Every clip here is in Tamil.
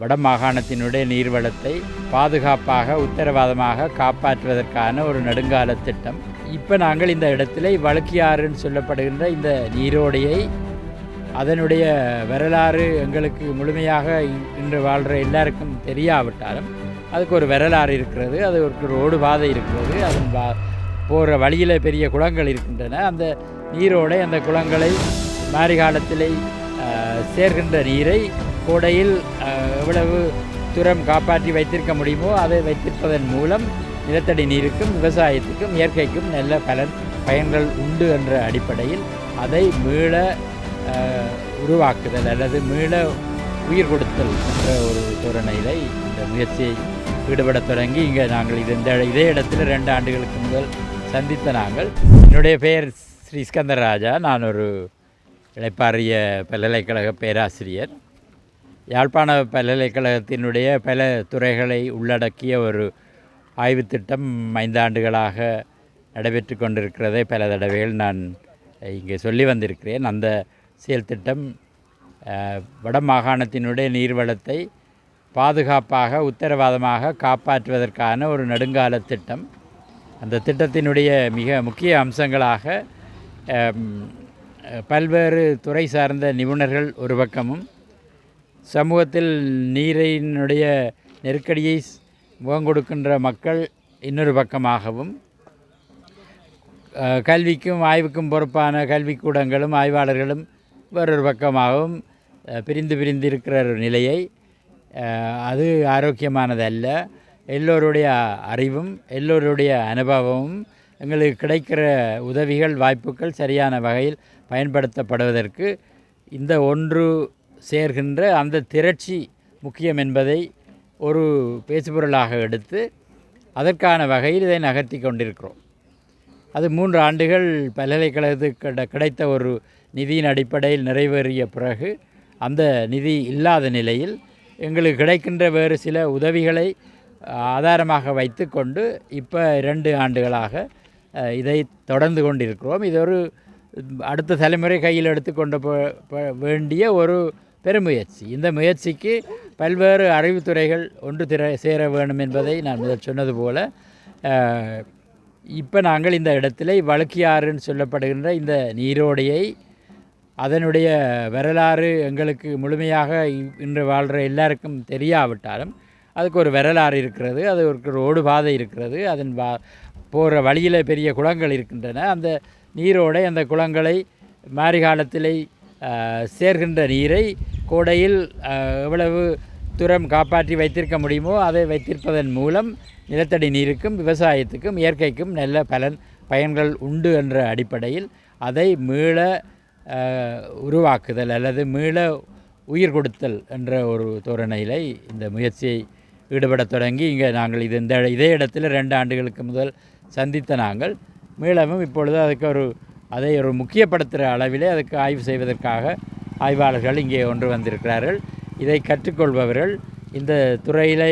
வட மாகாணத்தினுடைய நீர்வளத்தை பாதுகாப்பாக உத்தரவாதமாக காப்பாற்றுவதற்கான ஒரு நெடுங்கால திட்டம். இப்போ நாங்கள் இந்த இடத்துல வழுக்கியாறுன்னு சொல்லப்படுகின்ற இந்த நீரோடையை அதனுடைய வரலாறு எங்களுக்கு முழுமையாக இன்று வாழ்கிற எல்லாருக்கும் தெரியாவிட்டாலும் அதுக்கு ஒரு வரலாறு இருக்கிறது அது ஒரு ரோடு பாதை இருக்கிறது அதன் பா போகிற வழியில் பெரிய குளங்கள் இருக்கின்றன. அந்த நீரோடை அந்த குளங்களை மாரி காலத்திலே சேர்கின்ற நீரை கோடையில் எவ்வளவு தூரம் காப்பாற்றி வைத்திருக்க முடியுமோ அதை வைத்திருப்பதன் மூலம் நிலத்தடி நீருக்கும் விவசாயத்துக்கும் இயற்கைக்கும் நல்ல பலன் பயன்கள் உண்டு என்ற அடிப்படையில் அதை மீள உருவாக்குதல் அல்லது மீள உயிர் கொடுத்தல் என்ற ஒரு தோரணையில் இந்த முயற்சியை ஈடுபடத் தொடங்கி இங்கே நாங்கள் இது இந்த இதே இடத்துல ரெண்டு ஆண்டுகளுக்கு முதல் சந்தித்த நாங்கள். என்னுடைய பெயர் ஸ்ரீ ஸ்கந்தராஜா. நான் ஒரு இளைப்பாறிய பல்கலைக்கழக பேராசிரியர். யாழ்ப்பாண பல்கலைக்கழகத்தினுடைய பல துறைகளை உள்ளடக்கிய ஒரு ஆய்வுத் திட்டம் ஐந்தாண்டுகளாக நடைபெற்று கொண்டிருக்கிறதை பல தடவைகள் நான் இங்கே சொல்லி வந்திருக்கிறேன். அந்த செயல் திட்டம் வட மாகாணத்தினுடைய நீர்வளத்தை பாதுகாப்பாக உத்தரவாதமாக காப்பாற்றுவதற்கான ஒரு நெடுங்கால திட்டம். அந்த திட்டத்தினுடைய மிக முக்கிய அம்சங்களாக பல்வேறு துறை சார்ந்த நிபுணர்கள் ஒரு பக்கமும் சமூகத்தில் நீரினுடைய நெருக்கடியை முகங்கொடுக்கின்ற முகம் கொடுக்கின்ற மக்கள் இன்னொரு பக்கமாகவும் கல்விக்கும் ஆய்வுக்கும் பொறுப்பான கல்விக்கூடங்களும் ஆய்வாளர்களும் வேறொரு பக்கமாகவும் பிரிந்து பிரிந்து இருக்கிற ஒரு நிலையை அது ஆரோக்கியமானதல்ல. எல்லோருடைய அறிவும் எல்லோருடைய அனுபவமும் எங்களுக்கு கிடைக்கிற உதவிகள் வாய்ப்புகள் சரியான வகையில் பயன்படுத்தப்படுவதற்கு இந்த ஒன்று சேர்கின்ற அந்த திரட்சி முக்கியம் என்பதை ஒரு பேசுபொருளாக எடுத்து அதற்கான வகையில் இதை நகர்த்தி கொண்டிருக்கிறோம். அது மூன்று ஆண்டுகள் பல்கலைக்கழகத்துக்கு கிடைத்த ஒரு நிதியின் அடிப்படையில் நிறைவேறிய பிறகு அந்த நிதி இல்லாத நிலையில் எங்களுக்கு கிடைக்கின்ற வேறு சில உதவிகளை ஆதாரமாக ஆதாரமாக வைத்துக்கொண்டு இப்போ இரண்டு ஆண்டுகளாக இதை தொடர்ந்து கொண்டிருக்கிறோம். இது ஒரு அடுத்த தலைமுறை கையில் எடுத்துக்கொண்டு வேண்டிய ஒரு பெருமுயற்சி. இந்த முயற்சிக்கு பல்வேறு அறிவுத்துறைகள் ஒன்று திர சேர வேண்டும் என்பதை நான் முதல் சொன்னது போல் இப்போ நாங்கள் இந்த இடத்துல வழுக்கியாறுன்னு சொல்லப்படுகின்ற இந்த நீரோடையை அதனுடைய வரலாறு எங்களுக்கு முழுமையாக இன்று வாழ்கிற எல்லாருக்கும் தெரியாவிட்டாலும் அதுக்கு ஒரு வரலாறு இருக்கிறது அது ஒரு ரோடு பாதை இருக்கிறது அதன் வா போகிற வழியில் பெரிய குளங்கள் இருக்கின்றன. அந்த நீரோடை அந்த குளங்களை மாரி காலத்திலே சேர்கின்ற நீரை கோடையில் எவ்வளவு தூரம் காப்பாற்றி வைத்திருக்க முடியுமோ அதை வைத்திருப்பதன் மூலம் நிலத்தடி நீருக்கும் விவசாயத்துக்கும் இயற்கைக்கும் நல்ல பலன் பயன்கள் உண்டு என்ற அடிப்படையில் அதை மீள உருவாக்குதல் அல்லது மீள உயிர் கொடுத்தல் என்ற ஒரு தோரணையில் இந்த முயற்சியை ஈடுபடத் தொடங்கி இங்கே நாங்கள் இது இந்த இதே இடத்துல ரெண்டு ஆண்டுகளுக்கு முதல் சந்தித்த நாங்கள். மீளவும் இப்பொழுது அதுக்கு ஒரு அதை ஒரு முக்கியப்படுத்துகிற அளவிலே அதுக்கு ஆய்வு செய்வதற்காக ஆய்வாளர்கள் இங்கே ஒன்று வந்திருக்கிறார்கள். இதை கற்றுக்கொள்பவர்கள் இந்த துறையிலே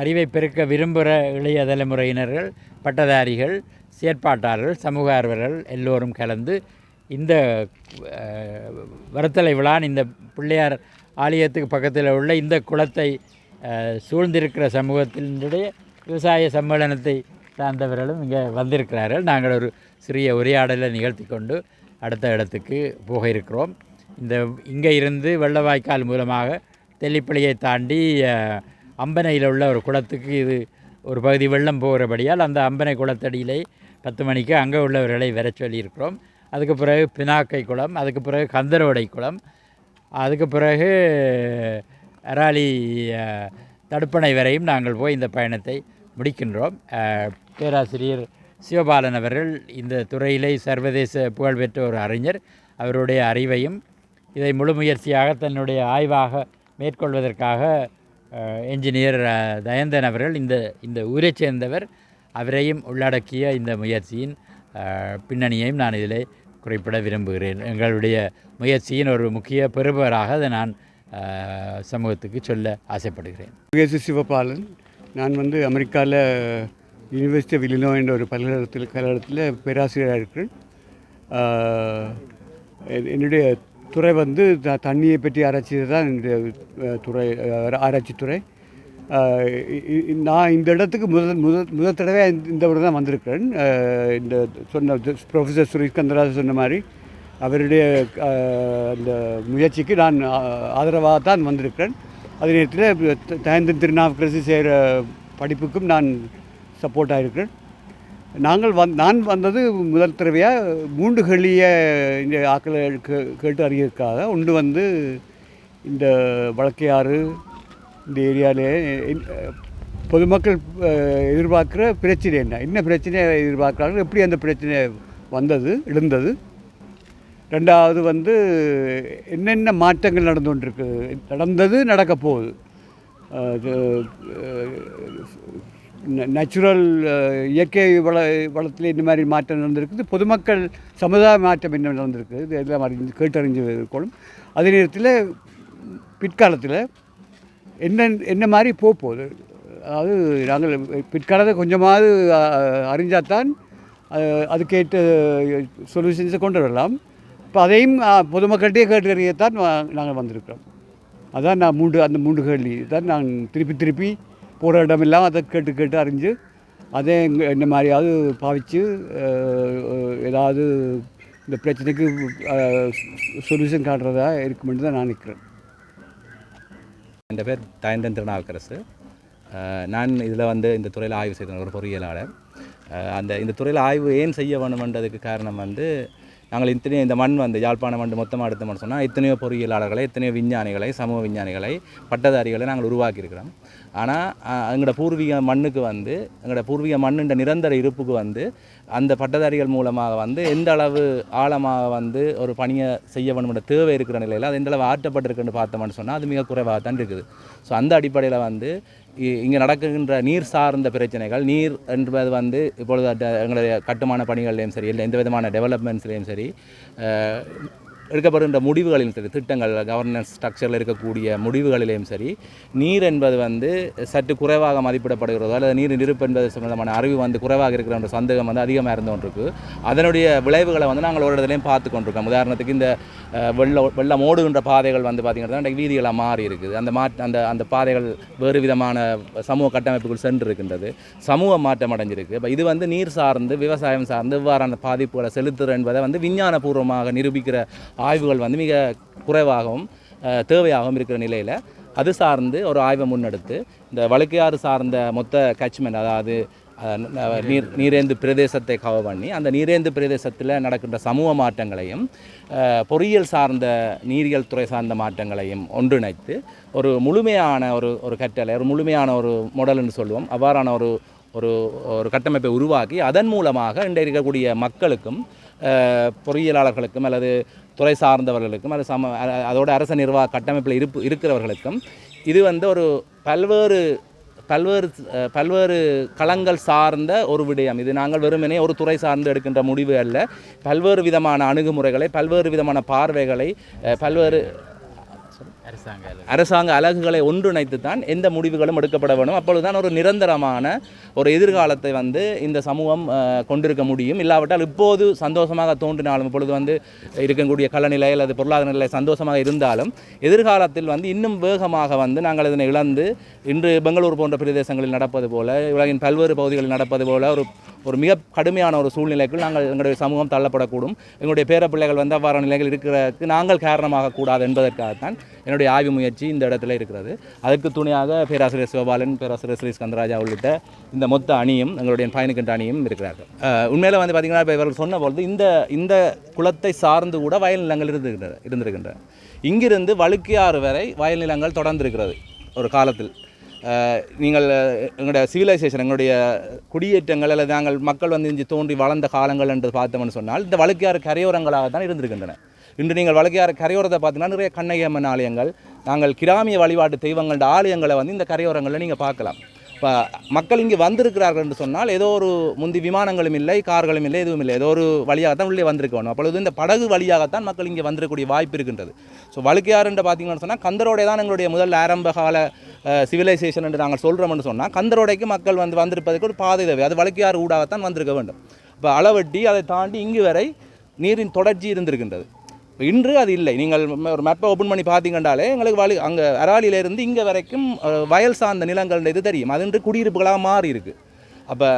அறிவை பெருக்க விரும்புகிற இளைய தலைமுறையினர்கள் பட்டதாரிகள் செயற்பாட்டாளர்கள் சமூக ஆர்வலர்கள் எல்லோரும் கலந்து இந்த வருத்தலை வரத்தலை விழான் இந்த பிள்ளையார் ஆலயத்துக்கு பக்கத்தில் உள்ள இந்த குளத்தை சூழ்ந்திருக்கிற சமூகத்தினுடைய விவசாய சம்மேளனத்தை சார்ந்தவர்களும் இங்கே வந்திருக்கிறார்கள். நாங்கள் ஒரு சிறிய உரையாடலை நிகழ்த்தி கொண்டு அடுத்த இடத்துக்கு போக இருக்கிறோம். இந்த இங்கே இருந்து வெள்ளவாய்க்கால் மூலமாக தெல்லிப்பள்ளியை தாண்டி அம்பனையில் உள்ள ஒரு குளத்துக்கு இது ஒரு பகுதி வெள்ளம் போகிறபடியால் அந்த அம்பனை குளத்தடியிலே பத்து மணிக்கு அங்கே உள்ளவர்களை வர சொல்லியிருக்கிறோம். அதுக்கு பிறகு பினாக்கை குளம் அதுக்கு பிறகு கந்தரோடை குளம் அதுக்கு பிறகு அராலி தடுப்பணை வரையும் நாங்கள் போய் இந்த பயணத்தை முடிக்கின்றோம். பேராசிரியர் சிவபாலன் அவர்கள் இந்த துறையிலே சர்வதேச புகழ்பெற்ற ஒரு அறிஞர். அவருடைய அறிவையும் இதை முழு முயற்சியாக தன்னுடைய ஆய்வாக மேற்கொள்வதற்காக என்ஜினியர் தயந்தன் அவர்கள் இந்த இந்த ஊரைச் சேர்ந்தவர். அவரையும் உள்ளடக்கிய இந்த முயற்சியின் பின்னணியையும் நான் இதில் குறிப்பிட விரும்புகிறேன். எங்களுடைய முயற்சியின் ஒரு முக்கிய பெறுபவராக அதை நான் சமூகத்துக்கு சொல்ல ஆசைப்படுகிறேன். சிவபாலன். நான் வந்து அமெரிக்காவில் யூனிவர்சிட்டி ஆஃப் இலினோ என்ற ஒரு பல்கலைக்கழகத்தில் கழகத்தில் பேராசிரியராக இருக்கிறேன் என்னுடைய துறை வந்து த தண்ணியை பற்றி ஆராய்ச்சி தான் என்னுடைய துறை ஆராய்ச்சித்துறை ஆராய்ச்சி துறை. நான் இந்த இடத்துக்கு முதல் முதல் முதல் தடவை இந்த- இந்த விட தான் வந்திருக்கிறேன். இந்த சொன்ன ப்ரொஃபஸர் சுரேஷ் கந்தராஜ் சொன்ன மாதிரி அவருடைய அந்த முயற்சிக்கு நான் ஆதரவாக தான் வந்திருக்கிறேன். அதே நேரத்தில் தயந்தன் திருநாவுக்கரசு செய்கிற படிப்புக்கும் நான் சப்போர்ட்டாக ஆகிருக்கு நாங்கள் வந் நான் வந்தது முதல் தடவையாக மூண்டு கேள்விய இந்த ஆக்களை கே கேட்டு அறியறதுக்காக ஒன்று வந்து இந்த வழக்கையாறு இந்த ஏரியாவிலே பொதுமக்கள் எதிர்பார்க்குற பிரச்சனை என்ன? என்ன பிரச்சனையை எதிர்பார்க்குறாங்க எப்படி அந்த பிரச்சனை வந்தது எழுந்தது? ரெண்டாவது வந்து என்னென்ன மாற்றங்கள் நடந்து கொண்டிருக்குது நடந்தது நடக்க போகுது நேச்சுரல் இயற்கை வள வளத்தில் இந்த மாதிரி மாற்றம் நடந்திருக்குது. பொதுமக்கள் சமுதாய மாற்றம் என்ன நடந்திருக்கு இது எல்லாம் அறிஞ்சு கேட்டறிஞ்சு இருக்கணும் அதே நேரத்தில் பிற்காலத்தில் என்ன என்ன மாதிரி போக போகுது? அதாவது நாங்கள் பிற்காலத்தை கொஞ்சமாவது அறிஞ்சாதான் அதுக்கேற்ற சொல்யூஷன்ஸை கொண்டு வரலாம். இப்போ அதையும் பொதுமக்கள்கிட்டே கேட்டு அறியத்தான் நாங்கள் வந்திருக்கிறோம். அதான் நான் மூன்று அந்த மூன்று கேள்வி. தான் நான் திருப்பி திருப்பி போகிற இடமெல்லாம் அதை கேட்டு கேட்டு அறிஞ்சு அதே இந்த என்ன மாதிரியாவது பாவித்து ஏதாவது இந்த பிரச்சனைக்கு சொல்யூஷன் காட்டுறதா இருக்குமென்று தான் நான் நிற்கிறேன் என் பேர் தயந்தன் திருநாவுக்கரசு. நான் இதில் வந்து இந்த துறையில் ஆய்வு செய்தேன் ஒரு பொறியியலாளர் அந்த இந்த துறையில் ஆய்வு ஏன் செய்ய வேணுமென்றதுக்கு காரணம் வந்து நாங்கள் இத்தனையோ இந்த மண் வந்து யாழ்ப்பாணம் மண் மொத்தமாக எடுத்தோம்னு சொன்னால் இத்தனையோ பொறியியலாளர்களை இத்தனையோ விஞ்ஞானிகளை சமூக விஞ்ஞானிகளை பட்டதாரிகளை நாங்கள் உருவாக்கியிருக்கிறோம். ஆனால் எங்களோட பூர்வீக மண்ணுக்கு வந்து எங்களோட பூர்வீக மண்ணுன்ற நிரந்தர இருப்புக்கு வந்து அந்த பட்டதாரிகள் மூலமாக வந்து எந்த அளவு ஆழமாக வந்து ஒரு பணியை செய்ய வேணும்ன்ற தேவை இருக்கிற நிலையில் அது எந்த அளவு ஆற்றப்பட்டிருக்குன்னு பார்த்தோம்னு சொன்னால் அது மிக குறைவாக தான் இருக்குது. ஸோ அந்த அடிப்படையில் வந்து இங்கே நடக்குகின்ற நீர் சார்ந்த பிரச்சனைகள் நீர் என்பது வந்து இப்பொழுது எங்களுடைய கட்டுமான பணிகள்லையும் சரி இல்லை எந்த விதமான டெவலப்மெண்ட்ஸ்லேயும் சரி எடுக்கப்படுகின்ற முடிவுகளிலும் சரி திட்டங்கள் கவர்னன்ஸ் ஸ்ட்ரக்சரில் இருக்கக்கூடிய முடிவுகளிலேயும் சரி நீர் என்பது வந்து சற்று குறைவாக மதிப்பிடப்படுகிறதோ அல்லது நீர் இருப்பு என்பது சம்பந்தமான அறிவு வந்து குறைவாக இருக்கிற ஒரு சந்தேகம் வந்து அதிகமாக இருந்து கொண்டிருக்கு அதனுடைய விளைவுகளை வந்து நாங்கள் ஒரு இடத்துலையும் பார்த்து கொண்டிருக்கோம் உதாரணத்துக்கு இந்த வெள்ள வெள்ளம் ஓடுகின்ற பாதைகள் வந்து பார்த்திங்கன்னா இன்றைக்கு வீதிகளாக மாறி இருக்குது. அந்த மா அந்த அந்த பாதைகள் வேறு விதமான சமூக கட்டமைப்புகள் சென்று இருக்கின்றது சமூக மாற்றம் அடைஞ்சிருக்கு. இப்போ இது வந்து நீர் சார்ந்து விவசாயம் சார்ந்து இவ்வாறான பாதிப்புகளை செலுத்துகிற என்பதை வந்து விஞ்ஞானபூர்வமாக நிரூபிக்கிற ஆய்வுகள் வந்து மிக குறைவாகவும் தேவையாகவும் இருக்கிற நிலையில் அது சார்ந்து ஒரு ஆய்வை முன்னெடுத்து இந்த வழுக்கையாறு சார்ந்த மொத்த கேட்ச்மெண்ட் அதாவது நீர் நீரேந்து பிரதேசத்தை கவர் பண்ணி அந்த நீரேந்து பிரதேசத்தில் நடக்கின்ற சமூக மாற்றங்களையும் பொறியியல் சார்ந்த நீரியல் துறை சார்ந்த மாற்றங்களையும் ஒன்றிணைத்து ஒரு முழுமையான ஒரு ஒரு கட்டளை ஒரு முழுமையான ஒரு மாடல்னு சொல்லுவோம். அவ்வாறான ஒரு ஒரு ஒரு கட்டமைப்பை உருவாக்கி அதன் மூலமாக இன்றைய இருக்கக்கூடிய மக்களுக்கும் பொறியியலாளர்களுக்கும் அல்லது துறை சார்ந்தவர்களுக்கும் அல்லது சம அ- அதோட அரச நிர்வாக கட்டமைப்பில் இருப்பு இருக்கிறவர்களுக்கும் இது வந்து ஒரு பல்வேறு பல்வேறு பல்வேறு களங்கள் சார்ந்த ஒரு விடயம். இது நாங்கள் வெறுமனே ஒரு துறை சார்ந்து எடுக்கின்ற முடிவு அல்ல. பல்வேறு விதமான அணுகுமுறைகளை பல்வேறு விதமான பார்வைகளை பல்வேறு அரசாங்க அலகுகளை ஒன்றிணைத்து தான் எந்த முடிவுகளும் எடுக்கப்பட வேண்டும் அப்பொழுதுதான் ஒரு நிரந்தரமான ஒரு எதிர்காலத்தை வந்து இந்த சமூகம் கொண்டிருக்க முடியும். இல்லாவிட்டால் இப்போது சந்தோஷமாக தோன்றினாலும் இப்பொழுது வந்து இருக்கக்கூடிய கலநிலை அல்லது பொருளாதார நிலை சந்தோஷமாக இருந்தாலும் எதிர்காலத்தில் வந்து இன்னும் வேகமாக வந்து நாங்கள் இதனை இழந்து இன்று பெங்களூர் போன்ற பிரதேசங்களில் நடப்பது போல உலகின் பல்வேறு பகுதிகளில் நடப்பது போல ஒரு ஒரு மிக கடுமையான ஒரு சூழ்நிலைக்குள் நாங்கள் எங்களுடைய சமூகம் தள்ளப்படக்கூடும். எங்களுடைய பேர பிள்ளைகள் வந்து அவ்வாறான நிலைகள் இருக்கிறதுக்கு நாங்கள் காரணமாக கூடாது என்பதற்காகத்தான் என்னுடைய ஆய்வு முயற்சி இந்த இடத்துல இருக்கிறது. அதற்கு துணையாக பேராசிரியர் சிவபாலன் பேராசிரியர் ஸ்ரீ ஸ்கந்தராஜா உள்ளிட்ட இந்த மொத்த அணியும் எங்களுடைய பயணிக்கின்ற அணியும் இருக்கிறார்கள். உண்மையில் வந்து பார்த்திங்கன்னா இப்போ இவர்கள் சொன்னபோது இந்த இந்த குளத்தை சார்ந்து கூட வயல் நிலங்கள் இருந்திருக்கின்றன இருந்திருக்கின்றன. இங்கிருந்து வழுக்கியாறு வரை வயல் நிலங்கள் தொடர்ந்து இருக்கிறது ஒரு காலத்தில். நீங்கள் எங்களுடைய சிவிலைசேஷன் எங்களுடைய குடியேற்றங்கள் அல்லது நாங்கள் மக்கள் வந்து இஞ்சி தோன்றி வளர்ந்த காலங்கள் என்று பார்த்தோம்னு சொன்னால் இந்த வழக்கையாறு கரையோரங்களாக தான் இருந்திருக்கின்றன. இன்று நீங்கள் வழக்கையாறு கரையோரத்தை பார்த்தீங்கன்னா நிறைய கண்ணகியம்மன் ஆலயங்கள் நாங்கள் கிராமிய வழிபாட்டு தெய்வங்களோட ஆலயங்களை வந்து இந்த கரையோரங்களில் நீங்கள் பார்க்கலாம். இப்போ மக்கள் இங்கே வந்திருக்கிறார்கள் என்று சொன்னால் ஏதோ ஒரு முந்தி விமானங்களும் இல்லை கார்களும் இல்லை எதுவும் இல்லை. ஏதோ ஒரு வழியாகத்தான் உள்ளே வந்திருக்க வேணும் அப்பொழுது இந்த படகு வழியாகத்தான் மக்கள் இங்கே வந்திருக்கக்கூடிய வாய்ப்பு இருக்கின்றது. ஸோ வழுக்கையாறுன்ற பார்த்தீங்கன்னு சொன்னால் கந்தரோடை தான் எங்களுடைய முதல் ஆரம்ப கால சிவிலைசேஷன் என்று நாங்கள் சொல்கிறோம்னு சொன்னால் கந்தரோடைக்கு மக்கள் வந்து வந்திருப்பதற்கு ஒரு பாதை தேவை. அது வழுக்கையார் ஊடாகத்தான் வந்திருக்க வேண்டும். இப்போ அளவட்டி அதை தாண்டி இங்கு வரை நீரின் தொடர்ச்சி இருந்திருக்கின்றது. இன்று அது இல்லை. நீங்கள் ஒரு மேப்பை ஓப்பன் பண்ணி பார்த்தீங்கன்றாலே எங்களுக்கு வலி அங்கே அராலியிலேருந்து இங்கே வரைக்கும் வயல் சார்ந்த நிலங்கள் இது தெரியும். அது இன்று குடியிருப்புகளாக மாறி இருக்குது அப்போ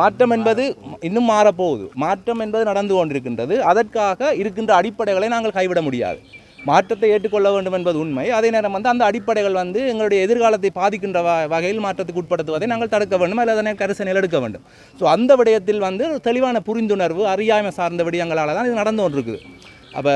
மாற்றம் என்பது இன்னும் மாறப்போகுது. மாற்றம் என்பது நடந்து கொண்டிருக்கின்றது. அதற்காக இருக்கின்ற அடிப்படைகளை நாங்கள் கைவிட முடியாது. மாற்றத்தை ஏற்றுக்கொள்ள வேண்டும் என்பது உண்மை. அதே நேரம் வந்து அந்த அடிப்படைகள் வந்து எங்களுடைய எதிர்காலத்தை பாதிக்கின்ற வ வகையில் மாற்றத்துக்கு உட்படுத்துவதை நாங்கள் தடுக்க வேண்டும் அல்லது அதனை கரிசனையில் எடுக்க வேண்டும். ஸோ அந்த விடயத்தில் வந்து தெளிவான புரிந்துணர்வு அறியாமை சார்ந்த விடயங்களால் தான் இது நடந்து கொண்டிருக்குது. அப்போ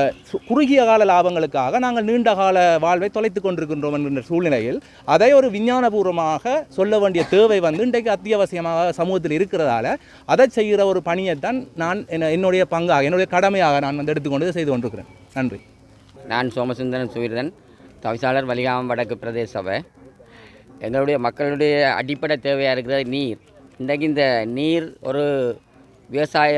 குறுகிய கால லாபங்களுக்காக நாங்கள் நீண்ட கால வாழ்வை தொலைத்து கொண்டிருக்கின்றோம் என்கின்ற சூழ்நிலையில் அதை ஒரு விஞ்ஞானபூர்வமாக சொல்ல வேண்டிய தேவை வந்து இன்றைக்கு அத்தியாவசியமாக சமூகத்தில் இருக்கிறதால அதை செய்கிற ஒரு பணியை தான் நான் என்னுடைய பங்காக என்னுடைய கடமையாக நான் வந்து எடுத்துக்கொண்டு செய்து கொண்டிருக்கிறேன். நன்றி. நான் சோமசுந்தரன் சுவீரன் தவிசாளர் வலிகாமம் வடக்கு பிரதேச சபை எங்களுடைய மக்களுடைய அடிப்படை தேவையாக இருக்கிறது நீர். இன்றைக்கு இந்த நீர் ஒரு விவசாய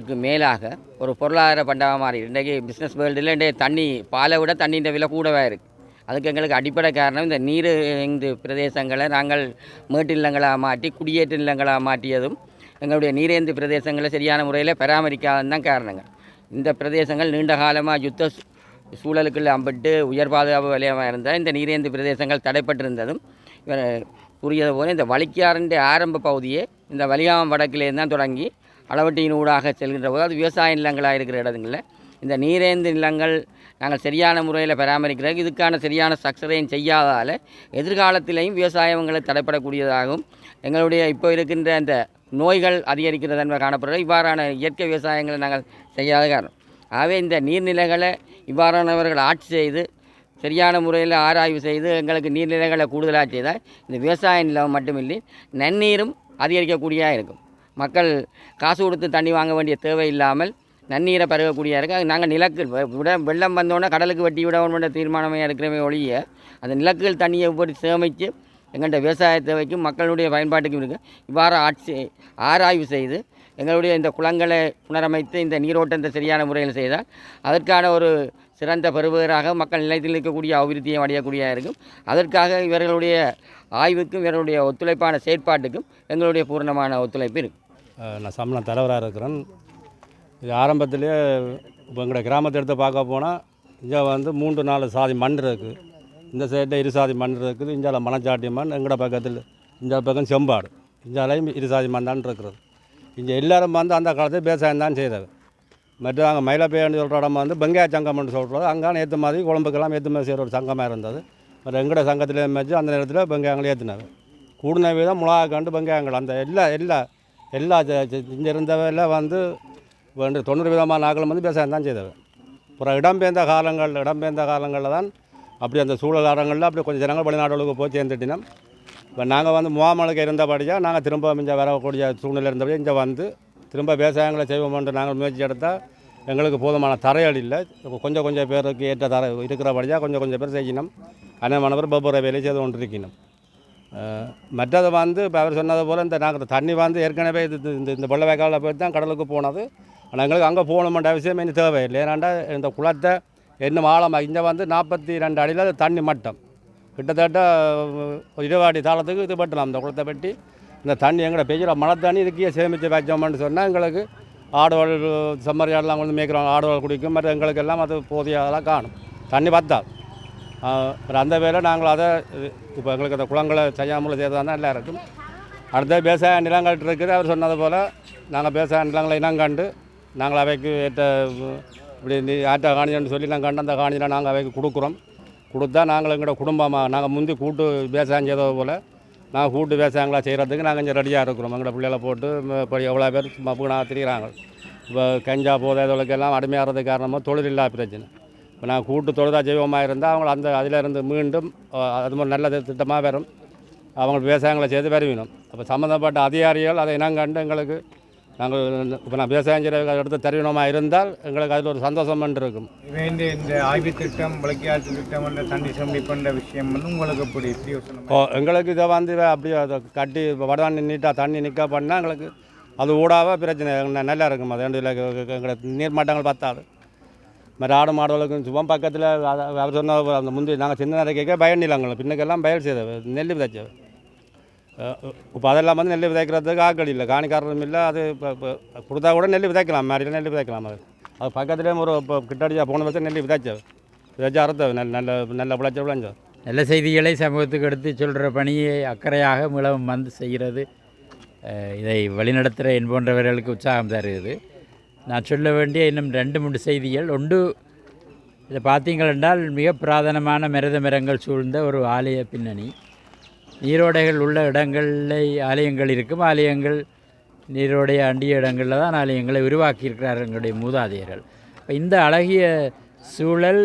விவசாயத்துக்கு மேலாக ஒரு பொருளாதார பண்டமாக மாறி. இன்றைக்கு பிஸ்னஸ் வேர்ல்டில் இன்றைய தண்ணி பாலை விட தண்ணியின் விலை கூடவே இருக்குது அதுக்கு எங்களுக்கு அடிப்படை காரணம் இந்த நீர் இந்த பிரதேசங்களை நாங்கள் மேட்டு நிலங்களாக மாற்றி குடியேற்ற நிலங்களாக மாற்றியதும் எங்களுடைய நீரேந்து பிரதேசங்களை சரியான முறையில் பராமரிக்காதது தான் காரணங்கள் இந்த பிரதேசங்கள் நீண்ட காலமாக யுத்த சூழலுக்குள்ள அம்பிட்டு உயர் பாதுகாப்பு வலயமாக இருந்தால் இந்த நீரேந்து பிரதேசங்கள் தடைப்பட்டிருந்ததும் இவர் புரியது போல இந்த வலிக்காரண்ட ஆரம்ப பகுதியே இந்த வலிகாமம் வடக்கிலேருந்து தான் தொடங்கி அளவட்டியின் ஊடாக செல்கின்ற போது அது விவசாய நிலங்களாக இருக்கிற இடங்களில். இந்த நீரேந்து நிலங்கள் நாங்கள் சரியான முறையில் பராமரிக்கிறதுக்கு இதுக்கான சரியான ஸ்ட்ரக்சரையும் செய்யாதால் எதிர்காலத்திலையும் விவசாயங்களை தடைப்படக்கூடியதாகவும் எங்களுடைய இப்போ இருக்கின்ற அந்த நோய்கள் அதிகரிக்கிறது என்பது காணப்படுறது இவ்வாறான இயற்கை விவசாயங்களை நாங்கள் செய்யாத காரணம். ஆகவே இந்த நீர்நிலைகளை இவ்வாறானவர்கள் ஆட்சி செய்து சரியான முறையில் ஆராய்வு செய்து எங்களுக்கு நீர்நிலைகளை கூடுதலாக செய்தால் இந்த விவசாய நிலம் மட்டுமில்லை நன்னீரும் அதிகரிக்கக்கூடியதாக இருக்கும். மக்கள் காசு கொடுத்து தண்ணி வாங்க வேண்டிய தேவை இல்லாமல் நன்னீரை பருகக்கூடிய இருக்குது நாங்கள் நிலக்கு விட வெள்ளம் வந்தோன்னே கடலுக்கு வெட்டி விட தீர்மானமே இருக்கிறமே ஒழிய அந்த நிலக்குகள் தண்ணியை எப்படி சேமித்து எங்கள்கிட்ட விவசாய தேவைக்கும் மக்களுடைய பயன்பாட்டுக்கும் இருக்குது இவ்வாறு ஆட்சி ஆராய்வு செய்து எங்களுடைய இந்த குளங்களை புனரமைத்து இந்த நீரோட்டத்தை சரியான முறையில் செய்தால் அதற்கான ஒரு சிறந்த பெறுபவராக மக்கள் நிலையத்தில் இருக்கக்கூடிய அபிவிருத்தியை அடையக்கூடியதாக இருக்கும் அதற்காக இவர்களுடைய ஆய்வுக்கும் இவர்களுடைய ஒத்துழைப்பான செயற்பாட்டுக்கும் எங்களுடைய பூர்ணமான ஒத்துழைப்பு இருக்கும் நான் சம்பளம் தலைவராக இருக்கிறேன். இது ஆரம்பத்திலே இப்போ எங்களோட கிராமத்தை எடுத்து பார்க்க போனால் இங்கே வந்து மூன்று நாலு சாதி மண் இருக்குது இந்த சைடில் இரு சாதி மண் இருக்குது. இந்தியாவில் மணச்சாட்டி மண் எங்களோட பக்கத்தில் இந்த பக்கம் செம்பாடு. இஞ்சாலையும் இரு சாதி மண் தான் இருக்கிறது. இங்கே எல்லோரும் வந்து அந்த காலத்தில் விவசாயம் தான் செய்தது மற்ற அங்கே மயிலப்பேன்னு சொல்கிற இடம் வந்து பெங்காய சங்கம்னு சொல்கிறது அங்கான ஏற்ற மாதிரி குழம்புக்கெல்லாம் ஏற்ற மாதிரி செய்கிற ஒரு சங்கமாக இருந்தது. மற்ற எங்கட சங்கத்தில் வச்சு அந்த நேரத்தில் வெங்காயங்கள் ஏற்றினார் கூடின வீதம் மிளகா கண்டு வெங்காயங்கள் அந்த எல்லா எல்லா எல்லா இங்கே இருந்தவெல்லாம் வந்து வேண்டு தொண்ணூறு விதமான ஆக்களும் வந்து விவசாயம் தான் செய்தவர் அப்புறம் இடம்பெயர்ந்த காலங்கள் இடம்பெயர்ந்த காலங்களில் தான் அப்படி அந்த சூழல் அப்படி கொஞ்சம் ஜனங்கள் வெளிநாடுகளுக்கு போய் சேர்ந்துட்டினோம். இப்போ நாங்கள் வந்து முகாமலுக்கு இருந்தபடியாக நாங்கள் திரும்ப இங்கே வரக்கூடிய சூழ்நிலை இருந்தபடியாக இங்கே வந்து திரும்ப விவசாயங்களை செய்வோம்னு நாங்கள் முயற்சி எடுத்தால் எங்களுக்கு போதுமான தரையல் இல்லை. கொஞ்சம் கொஞ்சம் பேருக்கு ஏற்ற தரை இருக்கிறபடியாக கொஞ்சம் கொஞ்சம் பேர் செய்யணும். அநேகமான பேர் வெவ்வேறு வேலை செய்து கொண்டிருக்கணும். அஹ் மற்றது வந்து இப்போ அவர் சொன்னது போல் இந்த நாங்கள் தண்ணி வந்து ஏற்கனவே இது இந்த இந்த வெள்ள வேக்காலில் போய் தான் கடலுக்கு போனது. ஆனால் எங்களுக்கு அங்கே போகணுமென்ற அவசியம் இனி தேவையில்லை. ஏன்னாண்டா இந்த குளத்தை இன்னும் ஆழமாக இங்கே வந்து நாற்பத்தி ரெண்டு அடியில் தண்ணி மட்டம். கிட்டத்தட்ட இருபது அடி தாளத்துக்கு இது பட்டலாம் அந்த குளத்தை பற்றி இந்த தண்ணி எங்கட பெய்கிற மழை தண்ணி இதுக்கே சேமித்து வச்சோம்னு சொன்னால் எங்களுக்கு ஆடுவாள் சம்மர் ஆடெலாம் கொண்டு மேய்க்கிறவங்க ஆடுவாள் குடிக்கும். மற்ற எங்களுக்கு எல்லாம் அது போதிய அதெல்லாம் காணும். தண்ணி பார்த்தா அப்புறம் அந்த வேலை நாங்கள் அதை இப்போ எங்களுக்கு அந்த குளங்களை செய்யாமல் செய்தால் தான் இருக்கும். அடுத்த விவசாய நிலங்கள் இருக்குது. அவர் சொன்னது போல் நாங்கள் விவசாய நிலங்களை இனம் கண்டு நாங்கள் அவைக்கு ஏற்ற இப்படி நீ ஆற்ற காணின்னு சொல்லி நாங்கள் கண்டு அந்த காணியில் நாங்கள் அவைக்கு கொடுக்குறோம். கொடுத்தா நாங்கள் எங்களோட குடும்பமாக நாங்கள் முந்தி கூட்டு விவசாயம் செய்தது போல் நாங்கள் கூட்டு விவசாயங்களாக செய்கிறதுக்கு நாங்கள் கொஞ்சம் ரெடியாக இருக்கிறோம். எங்களை பிள்ளைகளை போட்டு இப்போ எவ்வளோ பேர் சும்மா திரிகிறாங்க இப்போ கஞ்சா போதை இதற்கெல்லாம் அடிமையாகிறதுக்கு காரணமாக தொழில் இல்லாத பிரச்சனை. இப்போ நான் கூட்டு தொழுதா ஜெய்வமாக இருந்தால் அவங்க அந்த அதிலிருந்து மீண்டும் அது மாதிரி நல்ல திட்டமாக வரும். அவங்க விவசாயங்களை செய்து வருவினோம் அப்போ சம்மந்தப்பட்ட அதிகாரிகள் அதை இனங்கண்டு எங்களுக்கு நாங்கள் இப்போ நான் விவசாயம் செய்கிற எடுத்து தருவினமாக இருந்தால் எங்களுக்கு அதில் ஒரு சந்தோஷம் இருக்கும். இந்த இந்த ஆய்வு திட்டம் விளக்கியாற்று திட்டம் என்ற தண்ணி சந்திப்புன்ற விஷயம் வந்து உங்களுக்கு எப்படி இப்போ எங்களுக்கு இதை வந்து அப்படியே அதை கட்டி வடவாண்டி நீட்டாக தண்ணி நிற்க பண்ணால் எங்களுக்கு அது ஊடாக பிரச்சனை. நல்லா இருக்கும். அது ரெண்டு எங்களை நீர் மட்டங்கள் பத்தாது. மற்ற ஆடு மாடுகளுக்கும் சும்மா பக்கத்தில் அவர் சொன்ன அந்த முந்தி நாங்கள் சின்ன நேரம் கேட்க பயன் நிலங்கள் பின்னுக்கெல்லாம் பயல் செய்தவை நெல் விதைச்சவை இப்போ அதெல்லாம் வந்து நெல் விதைக்கிறதுக்கு ஆக்கள் இல்லை காணிக்காரரும் இல்லை அது இப்போ கொடுத்தா கூட நெல் விதைக்கலாம் மாறியில் நெல் விதைக்கலாம் அது அது பக்கத்துலேயே ஒரு இப்போ கிட்டடிச்சா போன வருஷம் நெல் விதைச்சோம் விதைச்சா அறுத்த நல்ல நல்ல நல்ல விளைச்ச விளைஞ்சோம் நல்ல செய்திகளை சமூகத்துக்கு எடுத்து சொல்கிற பணியை அக்கறையாக மிளவும் வந்து செய்கிறது இதை வழிநடத்துகிற என் போன்றவர்களுக்கு உற்சாகம் தருகிறது நான் சொல்ல வேண்டிய இன்னும் ரெண்டு மூன்று செய்திகள் ஒன்று இதை பார்த்தீங்கள் என்றால் மிக புராதனமான மிரத மரங்கள் சூழ்ந்த ஒரு ஆலய பின்னணி நீரோடைகள் உள்ள இடங்களில் ஆலயங்கள் இருக்கும். ஆலயங்கள் நீரோடைய அண்டிய இடங்களில் தான் ஆலயங்களை உருவாக்கியிருக்கிறார்கள் எங்களுடைய மூதாதையர்கள். இப்போ இந்த அழகிய சூழல்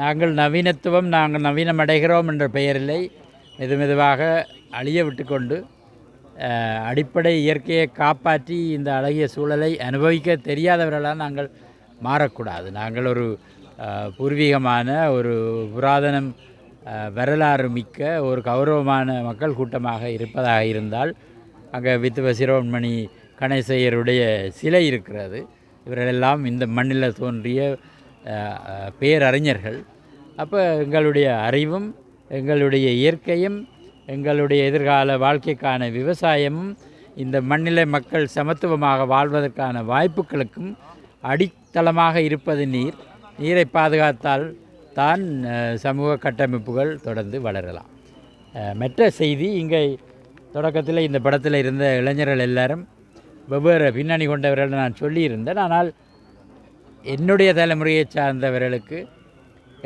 நாங்கள் நவீனத்துவம் நாங்கள் நவீனம் அடைகிறோம் என்ற பெயரிலே மெது மெதுவாக அழிய விட்டுக்கொண்டு அடிப்படை இயற்கையை காப்பாற்றி இந்த அழகிய சூழலை அனுபவிக்க தெரியாதவர்களாக நாங்கள் மாறக்கூடாது. நாங்கள் ஒரு பூர்வீகமான ஒரு புராதனம் வரலாறு மிக்க ஒரு கௌரவமான மக்கள் கூட்டமாக இருப்பதாக இருந்தால் அங்கே வித்துவ சிரோன்மணி கணேசையருடைய சிலை இருக்கிறது. இவர்களெல்லாம் இந்த மண்ணில் தோன்றிய பேரறிஞர்கள். அப்போ எங்களுடைய அறிவும் எங்களுடைய இயற்கையும் எங்களுடைய எதிர்கால வாழ்க்கைக்கான விவசாயமும் இந்த மண்ணில மக்கள் சமத்துவமாக வாழ்வதற்கான வாய்ப்புகளுக்கும் அடித்தளமாக இருப்பது நீர். நீரை பாதுகாத்தால் தான் சமூக கட்டமைப்புகள் தொடர்ந்து வளரலாம். மற்ற செய்தி இங்கே தொடக்கத்தில் இந்த படத்தில் இருந்த இளைஞர்கள் எல்லாரும் வெவ்வேறு பின்னணி கொண்டவர்கள் நான் சொல்லியிருந்தேன். ஆனால் என்னுடைய தலைமுறையை சார்ந்தவர்களுக்கு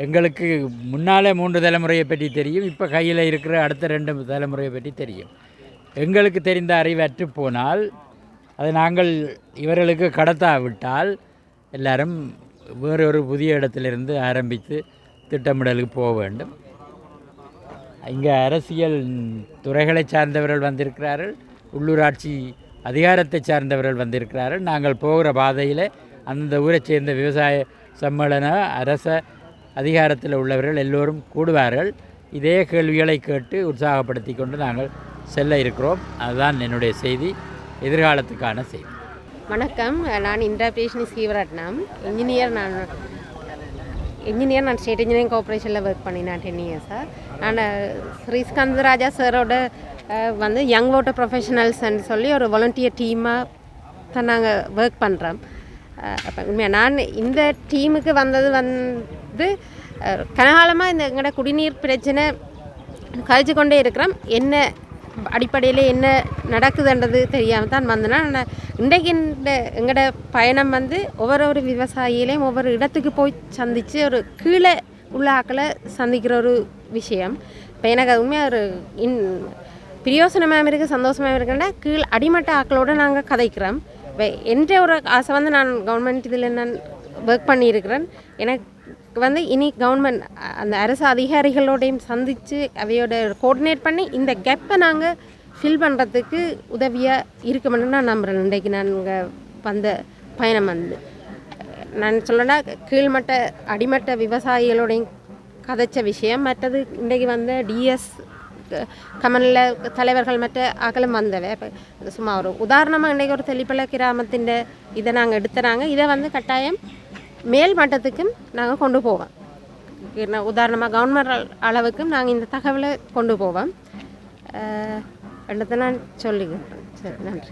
எங்களுக்கு முன்னாலே மூன்று தலைமுறையை பற்றி தெரியும் இப்போ கையில் இருக்கிற அடுத்த ரெண்டு தலைமுறையை பற்றி தெரியும். எங்களுக்கு தெரிந்த அறிவு அற்று போனால் அதை நாங்கள் இவர்களுக்கு கடத்தாவிட்டால் எல்லாரும் வேறொரு புதிய இடத்திலிருந்து ஆரம்பித்து திட்டமிடலுக்கு போக வேண்டும். இங்கே அரசியல் துறைகளை சார்ந்தவர்கள் வந்திருக்கிறார்கள். உள்ளூராட்சி அதிகாரத்தை சார்ந்தவர்கள் வந்திருக்கிறார்கள். நாங்கள் போகிற பாதையில் அந்த ஊரை சேர்ந்த விவசாய சம்மேளன அரச அதிகாரத்தில் உள்ளவர்கள் எல்லோரும் கூடுவார்கள். இதே கேள்விகளை கேட்டு உற்சாகப்படுத்தி கொண்டு நாங்கள் செல்ல இருக்கிறோம். அதுதான் என்னுடைய செய்தி. எதிர்காலத்துக்கான செய்தி. வணக்கம். நான் இந்திராபிரேஷனி ஸ்ரீவரட்னம். இன்ஜினியர் நான் இன்ஜினியர் நான் ஸ்டேட் இன்ஜினியரிங் கார்பரேஷனில் ஒர்க் பண்ணினேன் டென் இயர்ஸாக நான் ஸ்ரீஸ்கந்த ராஜா சாரோட வந்து யங் ஓட்டர் ப்ரொஃபஷனல்ஸ்ன்னு சொல்லி ஒரு வாலண்டியர் டீமாக தான் நாங்கள் ஒர்க் பண்ணுறோம் uh, அப்போ உண்மையாக நான் இந்த டீமுக்கு வந்தது வந்து uh, கனகாலமாக இந்த எங்களோட குடிநீர் பிரச்சனை கழிச்சு கொண்டே இருக்கிறோம். என்ன அடிப்படையில் என்ன நடக்குதுன்றது தெரியாமல் தான் வந்தேன்னா நான் இன்றைக்கு இந்த எங்களோட பயணம் வந்து ஒவ்வொரு ஒரு விவசாயிலையும் ஒவ்வொரு இடத்துக்கு போய் சந்தித்து ஒரு கீழே உள்ள ஆக்களை சந்திக்கிற ஒரு விஷயம். இப்போ எனக்கு அதுவுமே ஒரு இன் பிரியோசனமாக இருக்குது சந்தோஷமாக இருக்குன்னா கீழ் அடிமட்ட ஆக்களோடு நாங்கள் கதைக்கிறோம். இப்போ என்ற ஒரு ஆசை வந்து நான் கவர்மெண்ட் இதில் நான் ஒர்க் பண்ணியிருக்கிறேன். எனக்கு வந்து இனி கவர்மெண்ட் அந்த அரசு அதிகாரிகளோடையும் சந்தித்து அவையோட கோஆர்டினேட் பண்ணி இந்த கேப்பை நாங்கள் ஃபில் பண்ணுறதுக்கு உதவியாக இருக்குமென்னு நான் நம்புகிறேன் இன்றைக்கு நான் இங்கே வந்த பயணம் வந்து நான் சொல்லனா கீழ்மட்ட அடிமட்ட விவசாயிகளோடையும் கதைச்ச விஷயம். மற்றது இன்றைக்கு வந்த டிஎஸ் கமனில் தலைவர்கள் மற்ற அகலம் வந்தவை. இப்போ சும்மா ஒரு உதாரணமாக இன்றைக்கி ஒரு தெளிப்பள கிராமத்தின் இதை நாங்கள் எடுத்துறாங்க. இதை வந்து கட்டாயம் மேல் மட்டத்துக்கும் நாங்கள் கொண்டு போவோம். என்ன உதாரணமாக கவர்மெண்ட் அளவுக்கும் நாங்கள் இந்த தகவலை கொண்டு போவோம். அஹ், ரெண்டத்தை நான் சொல்லிக்கிறேன் சரி நன்றி.